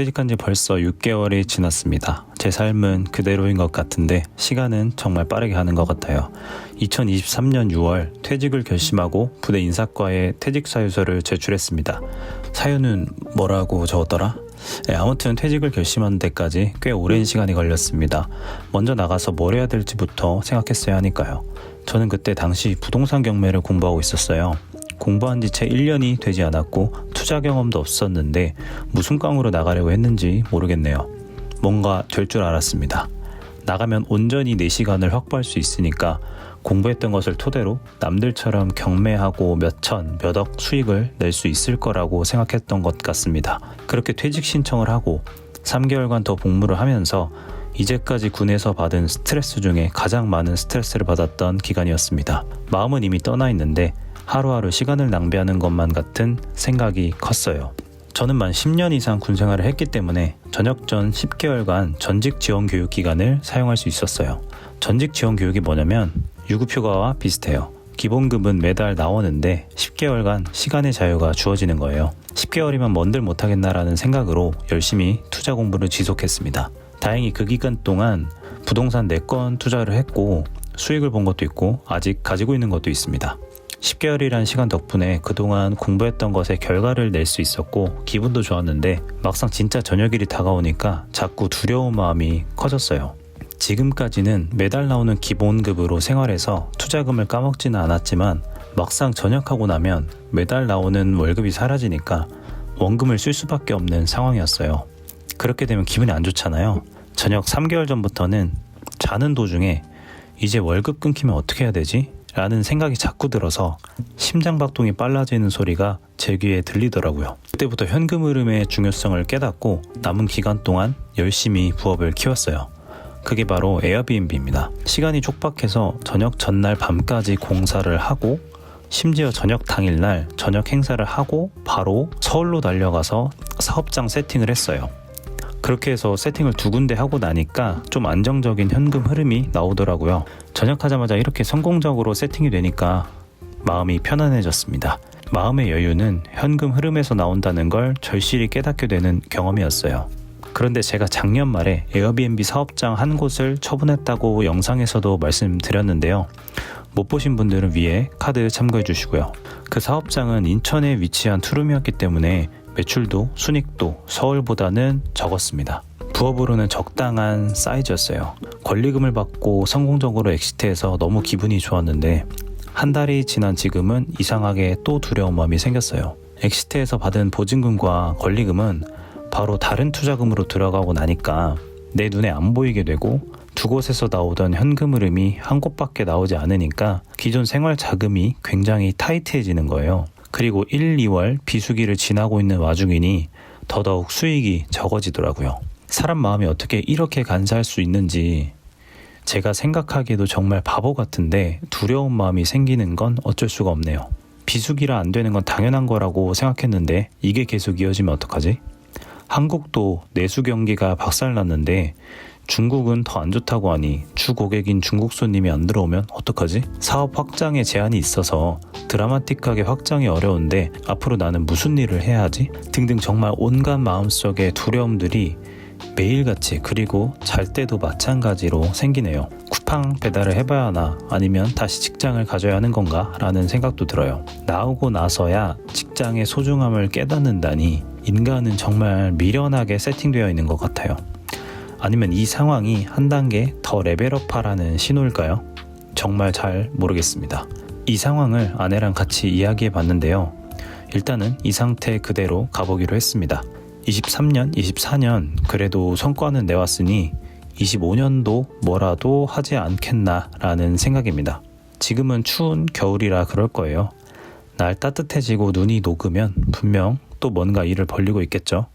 퇴직한 지 벌써 6개월이 지났습니다. 제 삶은 그대로인 것 같은데 시간은 정말 빠르게 가는 것 같아요. 2023년 6월 퇴직을 결심하고 부대 인사과에 퇴직 사유서를 제출했습니다. 사유는 뭐라고 적었더라? 네, 아무튼 퇴직을 결심하는 데까지 꽤 오랜 시간이 걸렸습니다. 먼저 나가서 뭘 해야 될지부터 생각했어야 하니까요. 저는 그때 당시 부동산 경매를 공부하고 있었어요. 공부한 지 채 1년이 되지 않았고 투자 경험도 없었는데 무슨 깡으로 나가려고 했는지 모르겠네요. 뭔가 될 줄 알았습니다. 나가면 온전히 내 시간을 확보할 수 있으니까 공부했던 것을 토대로 남들처럼 경매하고 몇 천, 몇 억 수익을 낼 수 있을 거라고 생각했던 것 같습니다. 그렇게 퇴직 신청을 하고 3개월간 더 복무를 하면서 이제까지 군에서 받은 스트레스 중에 가장 많은 스트레스를 받았던 기간이었습니다. 마음은 이미 떠나 있는데 하루하루 시간을 낭비하는 것만 같은 생각이 컸어요. 저는 만 10년 이상 군 생활을 했기 때문에 전역 전 10개월간 전직 지원 교육 기간을 사용할 수 있었어요. 전직 지원 교육이 뭐냐면 유급휴가와 비슷해요. 기본급은 매달 나오는데 10개월간 시간의 자유가 주어지는 거예요. 10개월이면 뭔들 못하겠나라는 생각으로 열심히 투자 공부를 지속했습니다. 다행히 그 기간 동안 부동산 4건 투자를 했고 수익을 본 것도 있고 아직 가지고 있는 것도 있습니다. 10개월이란 시간 덕분에 그동안 공부했던 것의 결과를 낼 수 있었고 기분도 좋았는데 막상 진짜 저녁일이 다가오니까 자꾸 두려운 마음이 커졌어요. 지금까지는 매달 나오는 기본급으로 생활해서 투자금을 까먹지는 않았지만 막상 전역하고 나면 매달 나오는 월급이 사라지니까 원금을 쓸 수밖에 없는 상황이었어요. 그렇게 되면 기분이 안 좋잖아요. 전역 3개월 전부터는 자는 도중에 이제 월급 끊기면 어떻게 해야 되지? 라는 생각이 자꾸 들어서 심장박동이 빨라지는 소리가 제 귀에 들리더라고요. 그때부터 현금 흐름의 중요성을 깨닫고 남은 기간 동안 열심히 부업을 키웠어요. 그게 바로 에어비앤비입니다. 시간이 촉박해서 저녁 전날 밤까지 공사를 하고 심지어 저녁 당일날 저녁 행사를 하고 바로 서울로 달려가서 사업장 세팅을 했어요. 그렇게 해서 세팅을 두 군데 하고 나니까 좀 안정적인 현금 흐름이 나오더라고요. 전역하자마자 이렇게 성공적으로 세팅이 되니까 마음이 편안해졌습니다. 마음의 여유는 현금 흐름에서 나온다는 걸 절실히 깨닫게 되는 경험이었어요. 그런데 제가 작년 말에 에어비앤비 사업장 한 곳을 처분했다고 영상에서도 말씀드렸는데요. 못 보신 분들은 위에 카드 참고해 주시고요. 그 사업장은 인천에 위치한 투룸이었기 때문에 매출도 순익도 서울보다는 적었습니다. 부업으로는 적당한 사이즈였어요. 권리금을 받고 성공적으로 엑시트해서 너무 기분이 좋았는데 한 달이 지난 지금은 이상하게 또 두려운 마음이 생겼어요. 엑시트에서 받은 보증금과 권리금은 바로 다른 투자금으로 들어가고 나니까 내 눈에 안 보이게 되고 두 곳에서 나오던 현금 흐름이 한 곳밖에 나오지 않으니까 기존 생활 자금이 굉장히 타이트해지는 거예요. 그리고 1, 2월 비수기를 지나고 있는 와중이니 더더욱 수익이 적어지더라고요. 사람 마음이 어떻게 이렇게 간사할 수 있는지 제가 생각하기에도 정말 바보 같은데 두려운 마음이 생기는 건 어쩔 수가 없네요. 비수기라 안 되는 건 당연한 거라고 생각했는데 이게 계속 이어지면 어떡하지? 한국도 내수 경기가 박살났는데 중국은 더 안 좋다고 하니 주 고객인 중국 손님이 안 들어오면 어떡하지? 사업 확장에 제한이 있어서 드라마틱하게 확장이 어려운데 앞으로 나는 무슨 일을 해야 하지? 등등 정말 온갖 마음속의 두려움들이 매일같이 그리고 잘 때도 마찬가지로 생기네요. 쿠팡 배달을 해봐야 하나 아니면 다시 직장을 가져야 하는 건가 라는 생각도 들어요. 나오고 나서야 직장의 소중함을 깨닫는다니 인간은 정말 미련하게 세팅되어 있는 것 같아요. 아니면 이 상황이 한 단계 더 레벨업하라는 신호일까요? 정말 잘 모르겠습니다. 이 상황을 아내랑 같이 이야기해 봤는데요. 일단은 이 상태 그대로 가보기로 했습니다. 23년, 24년 그래도 성과는 내왔으니 25년도 뭐라도 하지 않겠나라는 생각입니다. 지금은 추운 겨울이라 그럴 거예요. 날 따뜻해지고 눈이 녹으면 분명 또 뭔가 일을 벌리고 있겠죠.